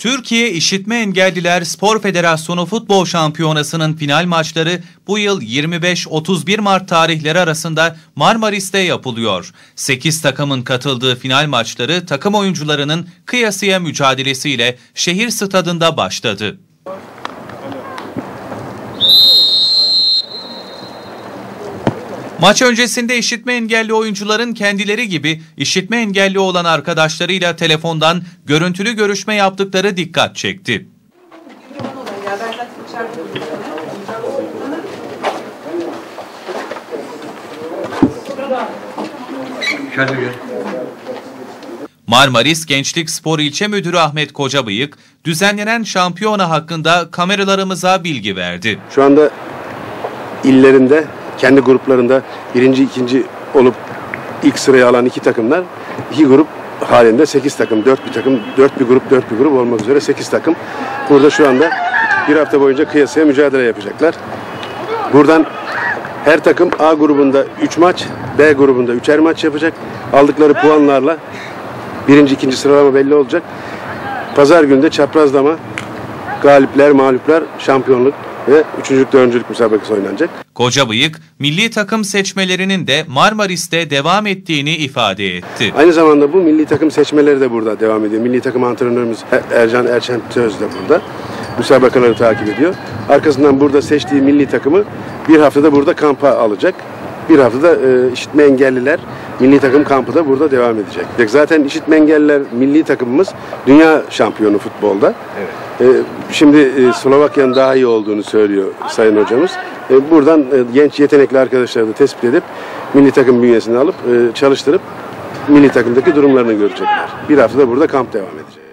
Türkiye İşitme Engelliler Spor Federasyonu Futbol Şampiyonası'nın final maçları bu yıl 25-31 Mart tarihleri arasında Marmaris'te yapılıyor. 8 takımın katıldığı final maçları takım oyuncularının kıyasıya mücadelesiyle şehir stadında başladı. Maç öncesinde işitme engelli oyuncuların kendileri gibi işitme engelli olan arkadaşlarıyla telefondan görüntülü görüşme yaptıkları dikkat çekti. Marmaris Gençlik Spor İlçe Müdürü Ahmet Kocabıyık, düzenlenen şampiyona hakkında kameralarımıza bilgi verdi. Şu anda illerinde kendi gruplarında birinci, ikinci olup ilk sırayı alan iki takımlar iki grup halinde sekiz takım, dört bir takım, dört bir grup, dört bir grup olmak üzere sekiz takım. Burada şu anda bir hafta boyunca kıyasaya mücadele yapacaklar. Buradan her takım A grubunda 3 maç, B grubunda 3'er maç yapacak. Aldıkları puanlarla birinci, ikinci sıralama belli olacak. Pazar günü de çaprazlama galipler, mağluplar, şampiyonluk ve üçüncülük, dördüncülük müsabakası oynanacak. Kocabıyık, milli takım seçmelerinin de Marmaris'te devam ettiğini ifade etti. Aynı zamanda bu milli takım seçmeleri de burada devam ediyor. Milli takım antrenörümüz Ercan Erçen Töz de burada. Müsabakaları takip ediyor. Arkasından burada seçtiği milli takımı bir haftada burada kampa alacak. Bir haftada e, işitme engelliler milli takım kampı da burada devam edecek. Zaten işitme engelliler milli takımımız dünya şampiyonu futbolda. Evet. E, şimdi e, Slovakya'nın daha iyi olduğunu söylüyor Sayın Hocamız. E, buradan e, genç yetenekli arkadaşları da tespit edip milli takım bünyesine alıp çalıştırıp milli takımdaki durumlarını görecekler. Bir haftada burada kamp devam edecek.